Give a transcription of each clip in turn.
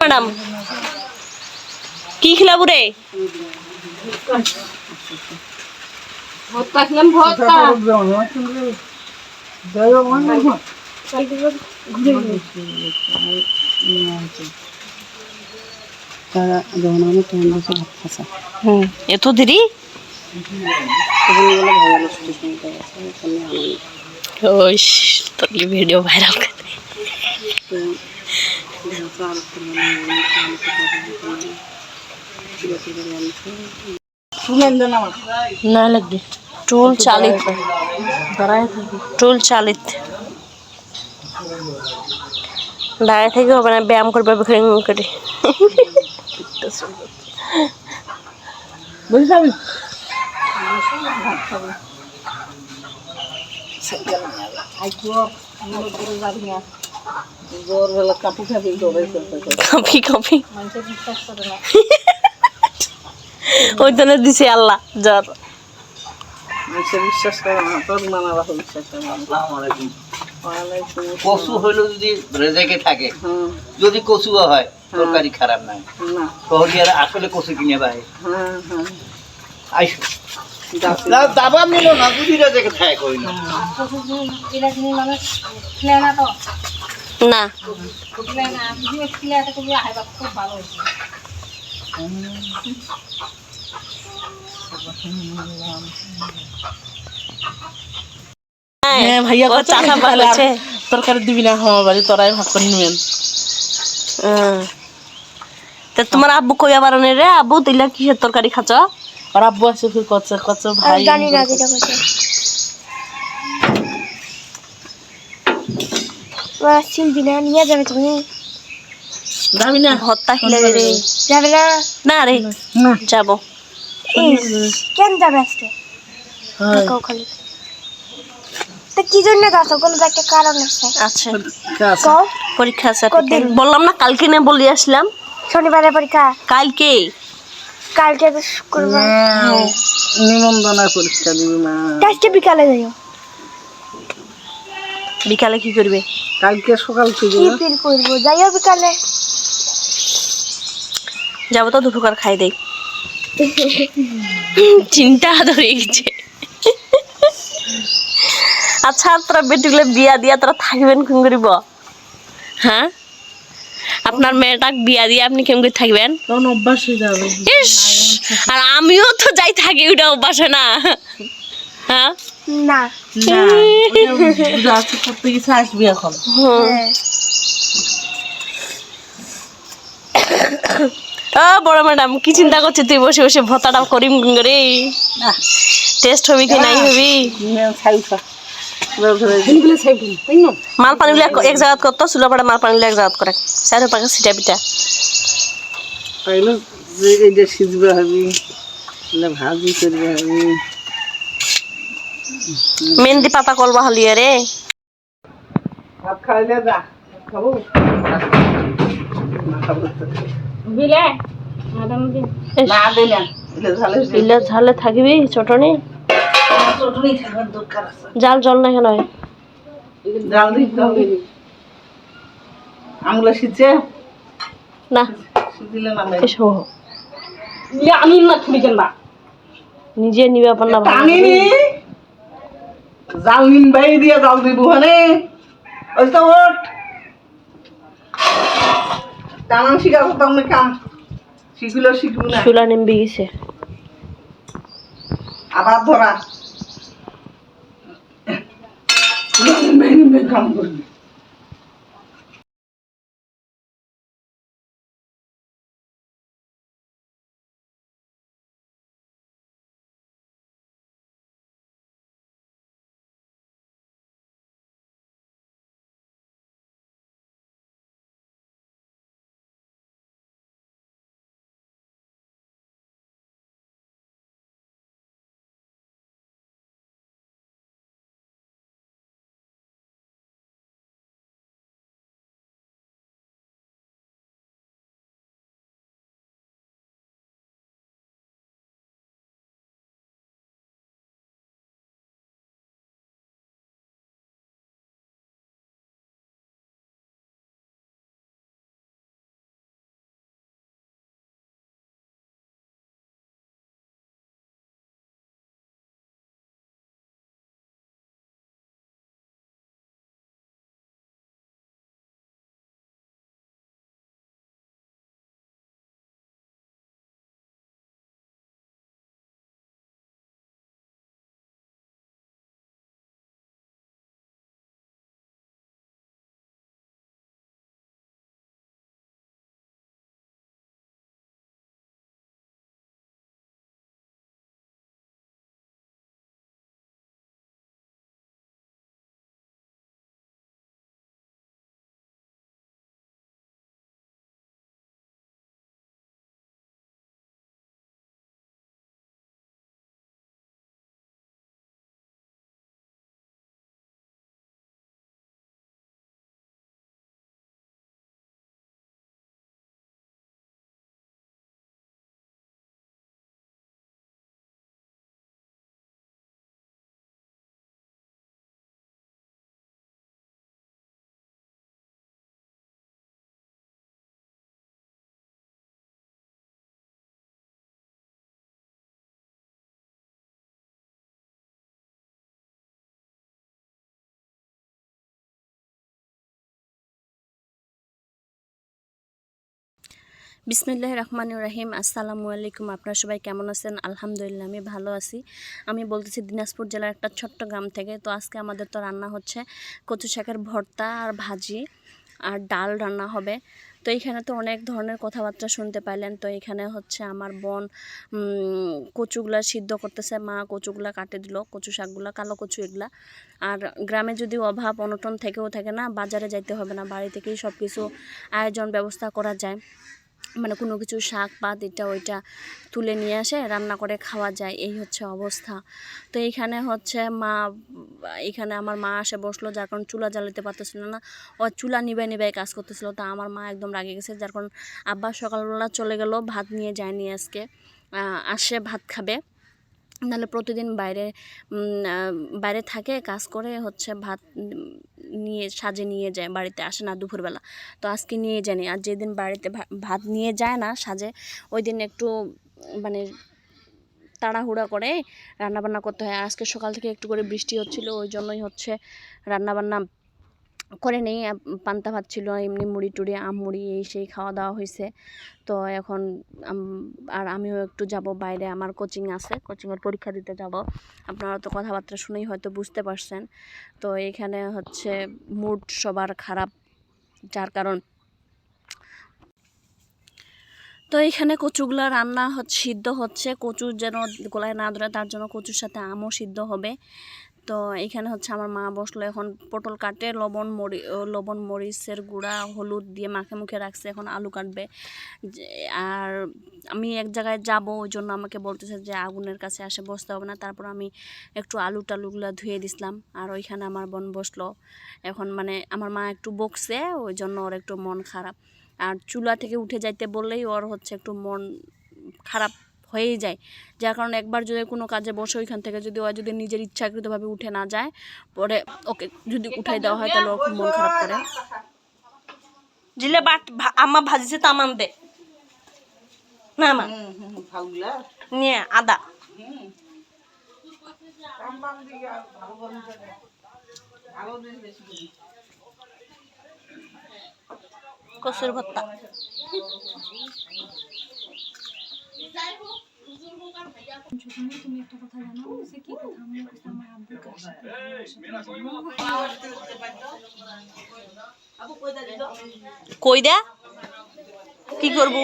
Madam? কি খিলাবু রে? ভর্তা খেলাম ভর্তা এত দেরি? ভিডিও ভাইরাল করে না, লাগবে। টুল চালিত। টুল চালিত। দাঁড়ায় থেকে হবে না, ব্যায়াম করবে বিখারি করে। বুঝলি আমি। জোর হলে কাপু খাবি দৌড়াই চলতে কপি কপি। ওই তো দিছে আল্লাহ জ্বর। বিশ্বাস করে না তোর নানা বাবা বিশ্বাস করে কচু যদি রেজেকে থাকে যদি কচুও হয় তরকারি খারাপ নাই। না। শহরিয়ারা আসলে কচু কিনে পায় হ্যাঁ হ্যাঁ। আইসো। দাবা নিল না যদি রেজেকে থাকে কই না। না। হ্যাঁ ভাইয়া ও কত চাচা কিছু বলেছে আর তরকারি দিবি না আমার বাড়ি তোরাই ভাগ করে নিবেন। হুম। তা তোমার আব্বু কইয়া বারণে রে? আব্বু তুইলা কিসের তরকারি খাচ্ছ? আর আব্বু আছে ফির কচ্ছে কচ্ছে ভাই জানি না যেটা করছে ওরা না নিয়ে যাবে তুমি। যাবি না? ভত্তা খিলে রে যাবে। না? না রে না। যাব। কেন যাবে আজকে? খালি। তো কি জন্য যাচ্ছ? কোনো একটা কারণ আছে। আচ্ছা পরীক্ষা আছে। বললাম না কালকে না বলি আসলাম। শনিবারের পরীক্ষা? কালকে। কালকে তো শুক্রবার। নিমন্ত্রণার পরীক্ষা দিবি না। আজকে বিকালে যাইও। বিকালে কি করবে? কালকে সকাল ফিল করব? যাইও বিকালে যাব তো দুপুকার খাই দেই। চিন্তা ধরে গেছে। আচ্ছা তোরা বেটিগুলো বিয়া দিয়া তোরা থাকবেন কেম করিব হ্যাঁ? আপনার মেয়েটাক বিয়া দিয়ে আপনি কেম করে থাকবেন? তখন অভ্যাস হয়ে যাবে। আর আমিও তো যাই থাকি ওটা অভ্যাসে না। হ্যাঁ? না। না ওটা করতে গেছে আসবি এখন। হ্যাঁ। ও বড় ম্যাডাম কি চিন্তা করছিস? তুই বসে বসে ভত্তাটা করিম করে না। টেস্ট হবি কি নাই হবি? মাল পানি এক জায়গাত করতো চুলা পাড়া মাল পানি এক জায়গাত করে। চার পাকে সিটা হবি ভাজি করবে মেহেন্দি পাতা কলবা হলিয়ে রে ঝালে থাকবি চটনি? জাল জল না কেন? জাল দিতে হবে আঙুলে সিজে? না। সিজিলে না এসো আমি না তুমি কেনবা? নিজে নিবে নি জাল নিন ভাই দিয়া জাল দিব হানে ওই তো ওট টানান শিখা করতাম না কাম শিখিলেও শিখব না। শুলা নেমবি গেছে। আবার ধরা। কাম করবি। বিসমিল্লাহ রহমান রাহিম, আসসালামু আলাইকুম। আপনারা সবাই কেমন আছেন? আলহামদুলিল্লাহ, আমি ভালো আছি। আমি বলতেছি দিনাজপুর জেলার একটা ছোট্ট গ্রাম থেকে। তো আজকে আমাদের তো রান্না হচ্ছে কচু শাকের ভর্তা আর ভাজি আর ডাল রান্না হবে। তো এইখানে তো অনেক ধরনের কথাবার্তা শুনতে পাইলেন। তো এখানে হচ্ছে আমার বোন কচুগুলা সিদ্ধ করতেছে। মা কচুগুলা কাটে দিল কচু শাকগুলা কালো কচু এগুলা। আর গ্রামে যদি অভাব, অনটন থেকেও থাকে না, বাজারে যাইতে হবে না। বাড়ি থেকেই সব কিছু আয়োজন, ব্যবস্থা করা যায়। মানে কোনো কিছু শাক পাত এটা ওইটা তুলে নিয়ে আসে, রান্না করে খাওয়া যায়, এই হচ্ছে অবস্থা। তো এইখানে হচ্ছে মা, এখানে আমার মা আসে বসল, যার কারণ চুলা জ্বালাতে পারতেছিল না। ও চুলা নিবে নিবে কাজ করতেছিল, তা আমার মা একদম রাগে গেছে, যার কারণ আব্বা সকালবেলা চলে গেল, ভাত নিয়ে যায়নি আজকে। আসে ভাত খাবে। নাহলে প্রতিদিন বাইরে বাইরে থাকে, কাজ করে হচ্ছে ভাত নিয়ে, সাজে নিয়ে যায়, বাড়িতে আসে না দুপুরবেলা। তো আজকে নিয়ে যায়নি আর যেদিন বাড়িতে ভাত নিয়ে যায় না সাজে ওই দিন একটু মানে তাড়াহুড়া করে রান্নাবান্না করতে হয়। আজকে সকাল থেকে একটু করে বৃষ্টি হচ্ছিল, ওই জন্যই হচ্ছে রান্নাবান্না করে নেই পান্তা ভাত ছিল, এমনি মুড়ি টুড়ি, আম মুড়ি এই সেই খাওয়া দাওয়া হয়েছে তো এখন আর আমিও একটু যাব বাইরে, আমার কোচিং আছে, কোচিংয়ের পরীক্ষা দিতে যাব। আপনারা তো কথাবার্তা শুনেই হয়তো বুঝতে পারছেন। তো এখানে হচ্ছে মুড সবার খারাপ, যার কারণ তো এখানে কচুগুলা রান্না হচ্ছে, সিদ্ধ হচ্ছে। কচু যেন গলায় না ধরে, তার জন্য কচুর সাথে আমও সিদ্ধ হবে। তো এখানে হচ্ছে আমার মা বসল। এখন পটল কাটে, লবণ মরি লবণ মরিচের গুঁড়া, হলুদ দিয়ে মাখে মুখে রাখছে, এখন আলু কাটবে। আর আমি এক জায়গায় যাব, ওই জন্য আমাকে বলতেছে যে আগুনের কাছে আসে, বসতে হবে না। তারপর আমি একটু আলু টালুগুলো ধুয়ে দিছিলাম, আর ওইখানে আমার বোন বসল। এখন মানে আমার মা একটু বকছে, ওই জন্য ওর একটু মন খারাপ। আর চুলা থেকে উঠে যাইতে বললেই ওর হচ্ছে একটু মন খারাপ হয়েই যায়। যার কারণে একবার যদি কোনো কাজে বসে ওইখান থেকে যদি ও যদি নিজের ইচ্ছাকৃতভাবে উঠে না যায় পরে ওকে যদি উঠাই দেওয়া হয় তাহলে ওর খুব মন খারাপ করে। জিলে বাট আম্মা ভাজিছে তামান দে। না মা নিয়ে আদা। ভালো জিনিস তুমি একটা কথা জানো কি কথা আমি বলছি আমার আব্বুর কার সাথে আমার সাথে জানো? কই দে কি করব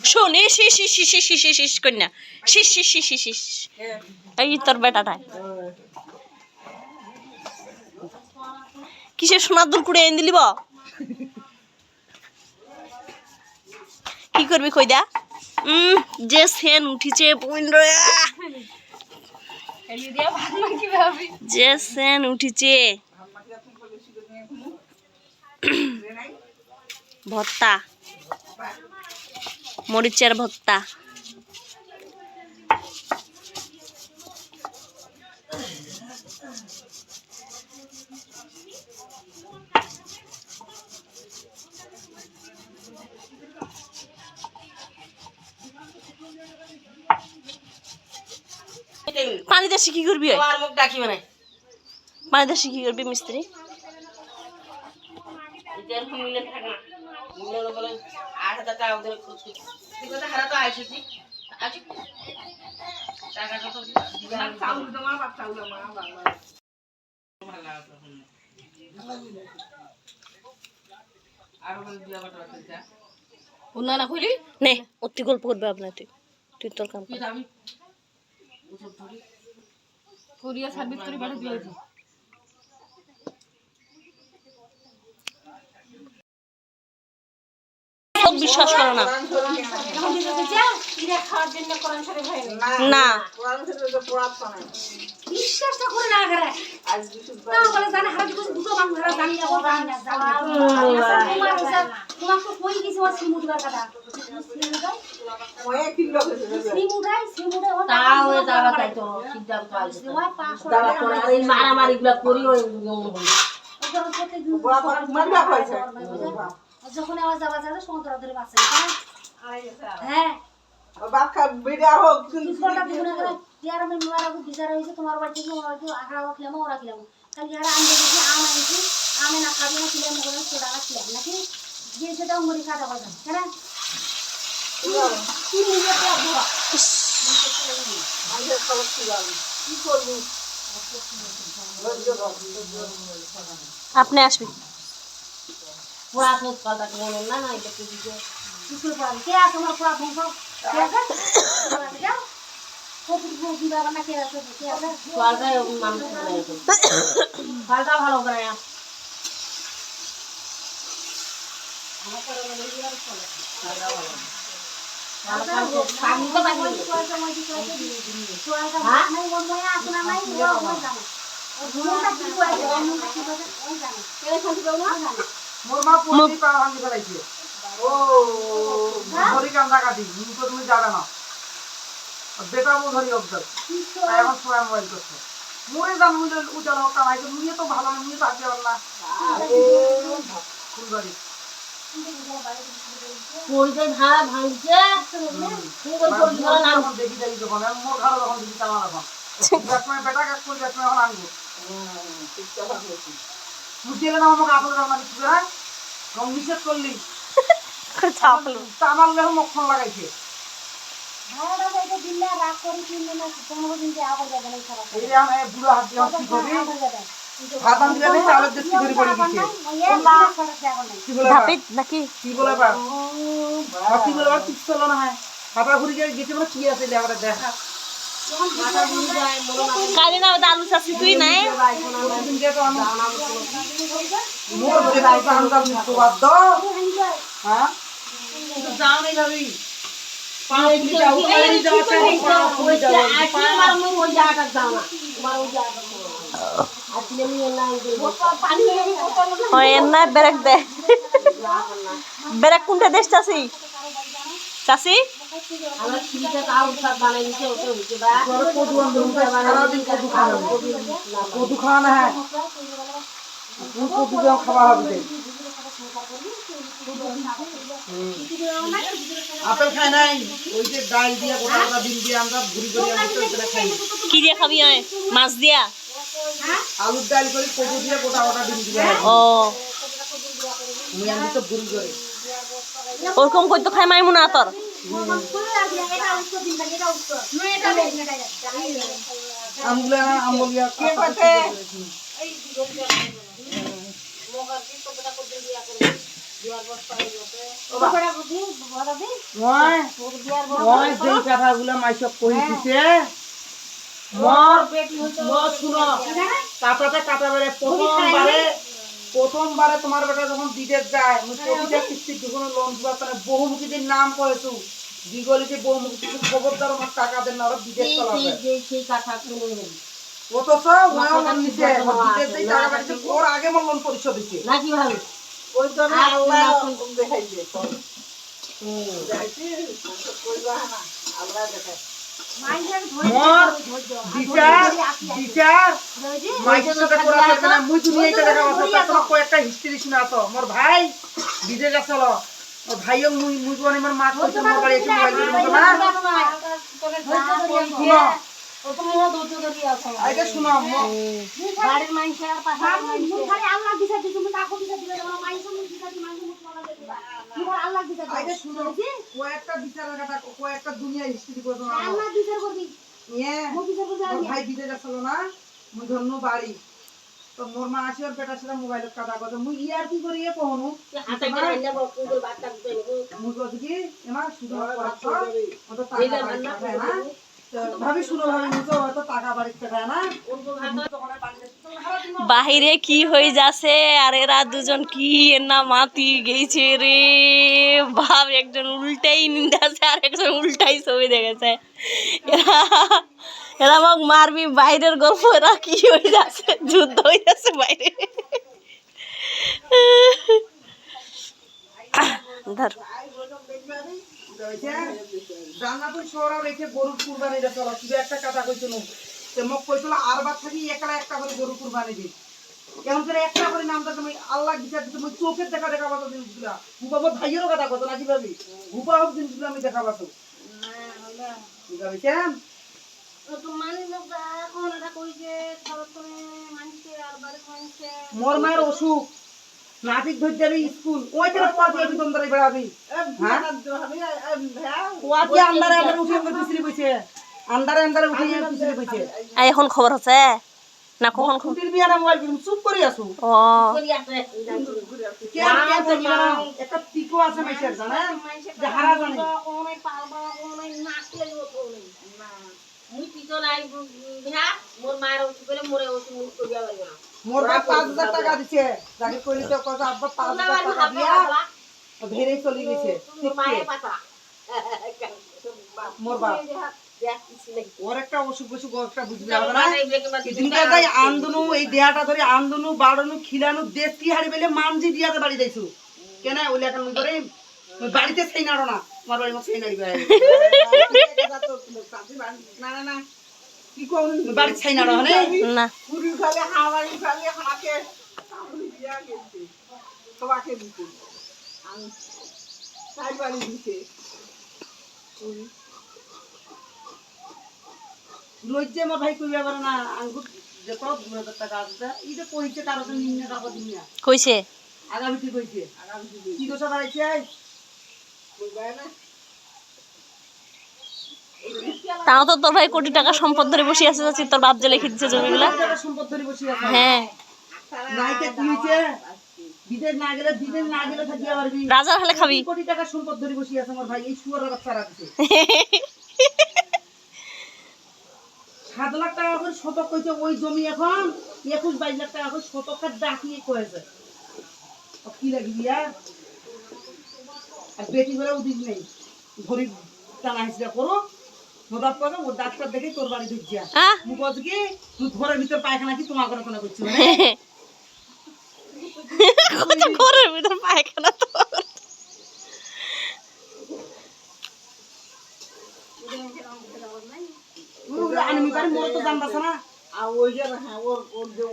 শোন শিস শিস শিস শিস শিস শিস কন্যা শিস শিস শিস শিস শিস এই তোর বেটাটাই কিসের সোনার দুল কুড়ে এনে দিলিব কি করবি কই দা উম, যে সেন উঠিছে যে সেন উঠিছে। ভত্তা। মরিচের ভর্তা পানি দেশে কি করবি? মুখ ডাকিবে না পানি দেশে কি করবি মিস্ত্রি? না। কইলি? নে অতি গল্প করবে আপনার তুই। তুই তোর কাম কর আমি কোরিয়া সার্ভিস করে পাঠিয়ে দিয়েছি সব বিশ্বাস করো না না বিশ্বাসটা করে না করে তাও বলে জানে হারাজি করে দুটো মানুষ হারা জানি যাব জানি না তোমার হিসাব তোমার তো কই কিছু আছে মুদবার কথা শ্রীমুদাই শ্রীমুদাই ও তাও এ যাওয়া তাই তো সিদ্ধান্ত আছে ওই পাঁচশো যাওয়া করে আর এই মারামারি গুলা করি ওই যখন আবার যাওয়া যাবে সমুদ্র ধরে বাঁচে। হ্যাঁ। আমি তোমার বাড়ি থেকে ওরা কেউ খেলাম ওরা খেলাম। কালকে আর আনতে গেছি আম আনছি আমে না খাবি না কিলে ছোট টাকা নাকি যে সেটা মুড়ি খাটা কথা কি নিয়ে আপনি আসবি পুরা খোঁজ পাল্টা বলুন না না এটা দিকে স্কুল পড়াবি কে আছে আমার পড়া ফোন কে আছে? ভালো করে হ্যাঁ? মন জানো জানো জানো মোর মা পুরি পা ভাঙি ফেলাইছে ও ধরি কান্দা কাটি তুমি তুমি যাবে না? বেটা মো ধরি অবদার এখন সময় মোবাইল করছে মোরে জান উজালা কামাইছে মুই তো ভালো না মুই তো না। ফুলবাড়ি পরিচয় ভাড়া ভাঙছে। দেখি দেখি যখন মোর ঘরে যখন দেখি তামা যখন ব্যাসময় বেটা কাজ করে এখন আনব। মুই গেলে না আমাকে আপন রান্না দিচ্ছি না রং নিষেধ করলি। তামার লেহ মক্ষণ লাগাইছে। ভাড়া দাও এটা দিলে রাগ করি কিনলে না পনেরো দিন যে আবার যাবে না খারাপ এই যে আমি এই বুড়ো হাত দিয়ে কি করবি ভাত আনতে গেলে চালের দেশি ধরে পড়ে দিচ্ছে। কি বলে বা? নাকি? কি বলে বা আর কি বলে বা কিছু চলো না হয়। হাতা ঘুরি গিয়ে গেছে বলে কি আছে দেখা। কালি না আলু চাষি তুই নাই বেরেক দে। বেরেক কোনটা দেশ চাষি? চাষি? আমার ছিলিটা তাও উৎসাহ বানাই দিছে ওটা হচ্ছে বা। কদু আনবে উঠে সারাদিন কদু খাওয়া কদু খাওয়া না হ্যাঁ। কদু যাও খাওয়া হবে আপেল খাই নাই? ওই যে ডাল দিয়ে গোটা গোটা ডিম দিয়ে আমরা ঘুরি ঘুরি আমি ওইটা খাই। কি দিয়ে খাবি হয় মাছ দিয়া? আলুর ডাল করে কদু দিয়ে গোটা গোটা ডিম দিয়ে। ও। মুই আমি তো ঘুরি করে। ওরকম করতো খাই মাইমু না তোর। কথাগুলা মাইসব কহি দিছে মোর মোর শুনো কাটাতে কাটাবারে প্রথমবারে প্রথমবারে তোমার বেটা যখন বিদেশ যায় মুই প্রতিটা কিস্তি যখন লোন দিবার তাহলে বহুমুখীদের নাম কয়েছু দিগলিতে বহুমুখী খবরদার আমার টাকা দেন না ওরা বিদেশ চলাবে অথচ ওরা লোন নিছে ওর বিদেশ যেই টাকা পাঠিয়েছে ওর আগে আমার লোন পরিশোধ দিচ্ছে নাকি ভাবে ওই তো মোর বিচার বিচার। মাইকের সাথে করা থাকবে না। মুই তুমি এইটা দেখা তোমার কয়েকটা হিস্ট্রি শুনে আসো মোর ভাই বিদেশ আসল মোর ভাইও মুই মুই কোন আমার মা কইছে মোর বাড়ি এসে মোবাইল না? শুনো। আইটা শুনো বাড়ির মানুষ আর পাশে আল্লাহ দিছে তুমি কাকু দিছে দিবে তোমার মাইস মুখ দিছে তুমি মুখ বলা দেবে আল্লাহ দিছে আইটা শুনো কয়েকটা বিচারের কথা কয়েকটা দুনিয়া হিস্ট্রি করে দাও আল্লাহ দিছে করবি নিয়ে মুখ দিছে করবি মোর ভাই বিদেশ আসল না মুই ধন্য বাড়ি তো মোর মা আসি ওর বেটার সাথে মোবাইলত কথা কথা মুই ইয়ার কি করি এ কহনু? মুই কইছি কি এমা শুধু পাঠায় ভাবি শুনো ভাবি মুই তো অত টাকা বাড়ি পাঠায় না বাহিরে কি হয়ে যাচ্ছে? আর এরা দুজন কি? না মাতি গেছে রে। ভাব, একজন উল্টাই নিন্দাছে, আর একজন উল্টাই ছবি দেখেছে। এরা এরা মারবি, বাইরের গল্প, এরা কি হয়ে যাচ্ছে? যুদ্ধ হয়ে যাচ্ছে বাইরে। ধর। একটা কথা কইছিল মোক কইছিল আর বার থাকি একলা একটা করে গরু কুরবানি দি কেমন করে একটা করে নামটা তুমি আল্লাহ বিচার তুমি চোখের দেখা দেখা পাতো জিনিসগুলা। হুপা ভাইয়েরও কথা কত নাকি ভাবি? হুপা হোক জিনিসগুলো আমি দেখা পাতো কেন এখন মোর মায়ের অসুখ। নাতিক ধর যাবি স্কুল। ওই থেকে পর দিয়ে বেড়াবি। হ্যাঁ? ওয়াকি আন্দারে উঠে বইছে আন্দারে আন্দারে উঠে বইছে আর এখন খবর হচ্ছে না কখন খুঁটির বিয়ানা মোবাইল কিনুম চুপ করে আসু ও। কে কে ধরবি না একটা টিকো আছে মাইসের জানেন যে হারা জানে। মুই পিতো নাই মোর করে মোরে ওষুধ মুখ করিয়া পারিব না মোর বাপ পাঁচ হাজার টাকা দিছে। যাকে কইলি তো কথা আব্বা পাঁচ হাজার টাকা দিয়া ভেরে চলে গেছে। মোর পাতা বাপ। নেই ওর একটা অসুখ বসুখ একটা বুঝলে হবে না। এই ব্রেকে মার এদিনকে যাই আন্দনু এই দেহাটা ধরে আন্দনু বাড়নু খিলানু দেশি হাড়ি বেলে মানজি দিয়াতে বাড়ি যাইছু? কেন ওই লেখার করে বাড়িতে সেই নাড়ো না আমার বাড়ি সেই নাড়ি না না না। বাড়ি সেই নাড়ো না। পুরি খালে হাওয়ারি খালে হাকে দিয়া গেছে। তোমাকে দিতে আমি সাইড বাড়ি দিতে লজ্জে আমার ভাই কইবা পারে না আঙ্গুর যত দু হাজার টাকা আছে এই যে কইছে কারও তো নিম্নে টাকা দুনিয়া কইছে? আগামীতে কইছে? কি দোষা বাড়াইছে তাও তো তোর ভাই কোটি টাকা সম্পদ ধরে বসে আছে যাচ্ছি তোর বাপ যে লিখে দিচ্ছে জমিগুলা। টাকা সম্পদ ধরে বসে আছে। হ্যাঁ। নাইতে কি হইছে বিদেশ না গেলে বিদেশ না গেলে থাকিয়া পারবি রাজার হলে খাবি। কোটি টাকা সম্পদ ধরে বসে আছে আমার ভাই এই শুয়ারের বাচ্চা রাখছে সাত লাখ টাকা করে শতক কইছে ওই জমি এখন একুশ বাইশ লাখ টাকা করে শতকের ডাকিয়ে কয়েছে কি লাগবি আর আর বেটি করে উদিস নেই। ধরি টানা হিসেবে করো মোদাব করে ওর ডাক্তার দেখে তোর বাড়ি ঢুকছিয়া আহ! মুখ কি? তুই ঘরের ভিতর পায়খানা কি তোমার কোনো করছি কত ঘরের ভিতর পায়খানা তো আনমি পারি মোর তো না? হ্যাঁ ওর ওর যে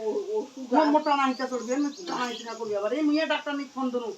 ওর মোর টানা করবি আবার। এই মুয়ে ডাক্তার নিয়ে ফোন ধরু